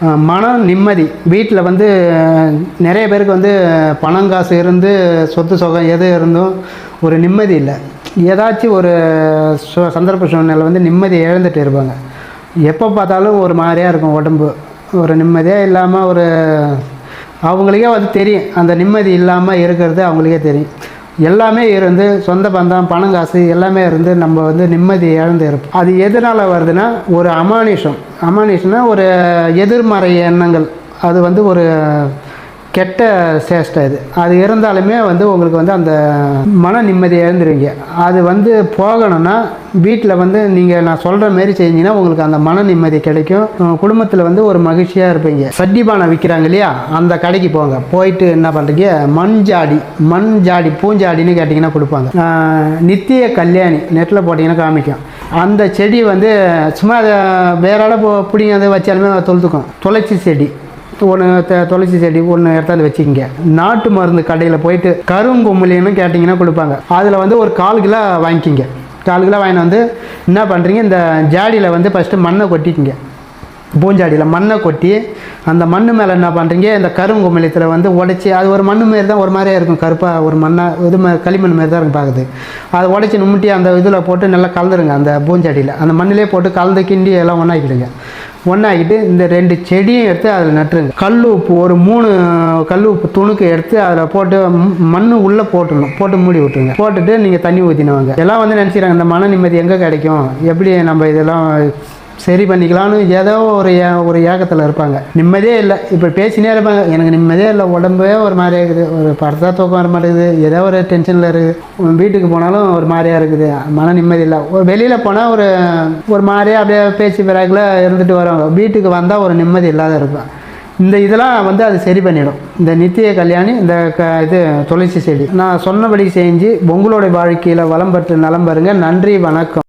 மன மனம் நிம்மதி. வீட்டில் வந்து நிறைய பேருக்கு வந்து பணம் காசு இருந்து சொத்து சுகம் எது இருந்தும் ஒரு நிம்மதி இல்லை. ஏதாச்சும் ஒரு சு- சந்தர்ப்ப சூழ்நிலை வந்து நிம்மதி இழந்துட்டு இருப்பாங்க. எப்போ பார்த்தாலும் ஒரு மாதிரியாக இருக்கும் உடம்பு. ஒரு நிம்மதியாக இல்லாமல் ஒரு அவங்களுக்கே வந்து தெரியும். அந்த நிம்மதி இல்லாமல் இருக்கிறது அவங்களுக்கே தெரியும். எல்லாமே இருந்து சொந்த பந்தம் பணம் காசு எல்லாமே இருந்து நம்ம வந்து நிம்மதி இழந்து இருப்போம். அது எதனால் வருதுன்னா ஒரு அமானுஷம். அமானுஷம்னா ஒரு எதிர்மறை எண்ணங்கள். அது வந்து ஒரு கெட்ட சேஷ்டை இது. அது இருந்தாலுமே வந்து உங்களுக்கு வந்து அந்த மன நிம்மதி இழந்துருவீங்க. அது வந்து போகணும்னா வீட்டில் வந்து நீங்கள் நான் சொல்கிற மாரி செஞ்சீங்கன்னா உங்களுக்கு அந்த மன நிம்மதி கிடைக்கும். குடும்பத்தில் வந்து ஒரு மகிழ்ச்சியாக இருப்பீங்க. சட்டி பானை விற்கிறாங்க இல்லையா? அந்த கடைக்கு போங்க. போயிட்டு என்ன பண்ணுறீங்க மண் ஜாடி மண் ஜாடி பூஞ்சாடின்னு கேட்டிங்கன்னா கொடுப்பாங்க. நித்திய கல்யாணி நெட்டில் போட்டிங்கன்னா காமிக்கும். அந்த செடி வந்து சும்மா அதை வேற போ பிடிங்க அதை வச்சாலுமே தொழுத்துக்கும் துளசி செடி. ஒன்று துளசி செடி ஒன்று எடுத்தாந்து வச்சுக்கிங்க. நாட்டு மருந்து கடையில் போயிட்டு கருங்கும்மிலின்னு கேட்டிங்கன்னா கொடுப்பாங்க. அதில் வந்து ஒரு கால் கிலோ வாங்கிக்கிங்க. கால் கிலோ வாங்கிட்டு வந்து என்ன பண்ணுறீங்க இந்த ஜாடியில் வந்து ஃபஸ்ட்டு மண்ணை கொட்டிக்கிங்க. பூஞ்சாடியில் மண்ணை கொட்டி அந்த மண் மேலே என்ன பண்ணுறீங்க இந்த கருங்குமிலத்தில் வந்து உடச்சி அது ஒரு மண் மாரி தான் ஒரு மாதிரியாக இருக்கும். கருப்பாக ஒரு மண்ணாக இது மா களிமண் மாரி தான் இருக்கும் பார்க்குது அதை உடச்சி நுமிட்டி அந்த இதில் போட்டு நல்லா கலந்துருங்க அந்த பூஞ்சாடியில். அந்த மண்ணிலே போட்டு கலந்து கிண்டி எல்லாம் ஒன்றாக்கிடுங்க ஒன்றாக்கிட்டு இந்த ரெண்டு செடியும் எடுத்து அதில் நட்டுருங்க. கல் உப்பு ஒரு மூணு கல் உப்பு துணுக்கு எடுத்து அதில் போட்டு மண் மண்ணு உள்ளே போட்டுடணும். போட்டு மூடி விட்டுருங்க. போட்டுட்டு நீங்கள் தண்ணி ஊற்றினவங்க எல்லாம் வந்து நினச்சிக்கிறாங்க இந்த மன நிம்மதி எங்கே கிடைக்கும்? எப்படி நம்ம இதெல்லாம் சரி பண்ணிக்கலாம்னு ஏதோ ஒரு ஏ- ஒரு ஏக்கத்தில் இருப்பாங்க. நிம்மதியே இல்லை. இப்போ பேசினே இருப்பாங்க. எனக்கு நிம்மதியே இல்லை. உடம்பே ஒரு மாதிரியா இருக்குது. ஒரு படுத்தா தூக்கம் வர மாட்டேங்குது. ஏதோ ஒரு டென்ஷனில் இருக்குது வீட்டுக்கு போனாலும் ஒரு மாதிரியா இருக்குது. மன நிம்மதி இல்லை. ஒரு வெளியில் போனால் ஒரு ஒரு மாதிரியே அப்படியே பேச்சு பிறாக்கில் இருந்துட்டு வருவாங்க. வீட்டுக்கு வந்தால் ஒரு நிம்மதி இல்லாத இருக்கும். இந்த இதெல்லாம் வந்து அது சரி பண்ணிடும். இந்த நித்திய கல்யாணி இந்த க இது துளசி செடி. நான் சொன்னபடி செஞ்சு உங்களுடைய வாழ்க்கையில் வளம் பெற்று நலம் பெறுங்க. நன்றி வணக்கம்.